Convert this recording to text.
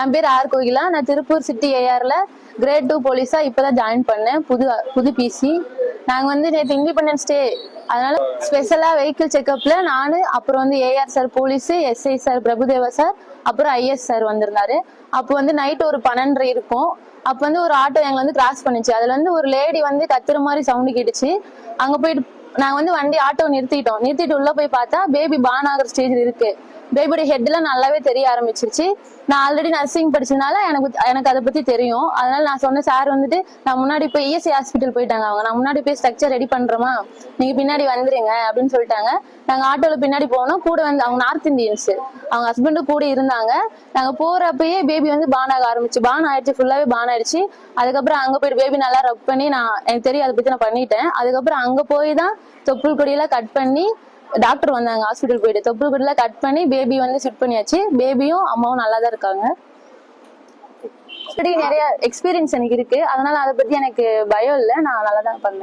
என் பேர் ஆர் கோகிலா. நான் திருப்பூர் சிட்டி ஏஆர்ல கிரேட் டூ போலீஸா இப்பதான் ஜாயின் பண்ணேன். புது புது பிசி நாங்க வந்து நேற்று இண்டிபெண்டன்ஸ் டே அதனால ஸ்பெஷலா வெஹிக்கிள் செக்அப்ல நானு அப்புறம் வந்து AR sir police SI sir Prabhudeva sir அப்புறம் ஐஎஸ் சார் வந்திருந்தாரு. அப்போ வந்து நைட் ஒரு பன்னெண்டரை இருக்கும். அப்ப வந்து ஒரு ஆட்டோ எங்களை வந்து கிராஸ் பண்ணுச்சு. அதுல வந்து ஒரு லேடி வந்து கத்துற மாதிரி சவுண்டு கேட்டுச்சு. அங்க போயிட்டு நாங்க வந்து வண்டி ஆட்டோ நிறுத்திட்டோம். நிறுத்திட்டு உள்ள போய் பார்த்தா பேபி பான் ஆகிற ஸ்டேஜ்ல இருக்கு. பேபியோட ஹெட்லாம் நல்லாவே தெரிய ஆரம்பிச்சிருச்சு. நான் ஆல்ரெடி நர்சிங் படிச்சதுனால எனக்கு எனக்கு அதை பத்தி தெரியும். அதனால நான் சொன்ன சார் வந்துட்டு நான் முன்னாடி போய் இஎஸ்ஐ ஹாஸ்பிட்டல் போயிட்டாங்க அவங்க. நான் முன்னாடி போய் ஸ்ட்ரக்சர் ரெடி பண்றோமா? நீங்க பின்னாடி வந்துருங்க அப்படின்னு சொல்லிட்டாங்க. நாங்க ஆட்டோல பின்னாடி போனோம். கூட வந்து அவங்க நார்த் இந்தியன்ஸ் அவங்க ஹஸ்பண்டும் கூட இருந்தாங்க. நாங்க போறப்பயே பேபி வந்து பான் ஆக ஆரம்பிச்சு. பான் ஆயிடுச்சு ஃபுல்லாவே பான் ஆயிடுச்சு. அதுக்கப்புறம் அங்க போயிட்டு பேபி நல்லா ரப் பண்ணி நான் எனக்கு தெரியும் அதை பத்தி நான் பண்ணிட்டேன். அதுக்கப்புறம் அங்க போய் தான் தொப்புள் கொடியெல்லாம் கட் பண்ணி டாக்டர் வந்தாங்க ஹாஸ்பிட்டல் போயிட்டு. தொப்புள் கொடியெல்லாம் கட் பண்ணி பேபி வந்து செட் பண்ணியாச்சு. பேபியும் அம்மாவும் நல்லா தான் இருக்காங்க. இப்படி நிறைய எக்ஸ்பீரியன்ஸ் எனக்கு இருக்கு. அதனால அதை பத்தி எனக்கு பயம் இல்லை. நான் நல்லா தான் பண்ணேன்.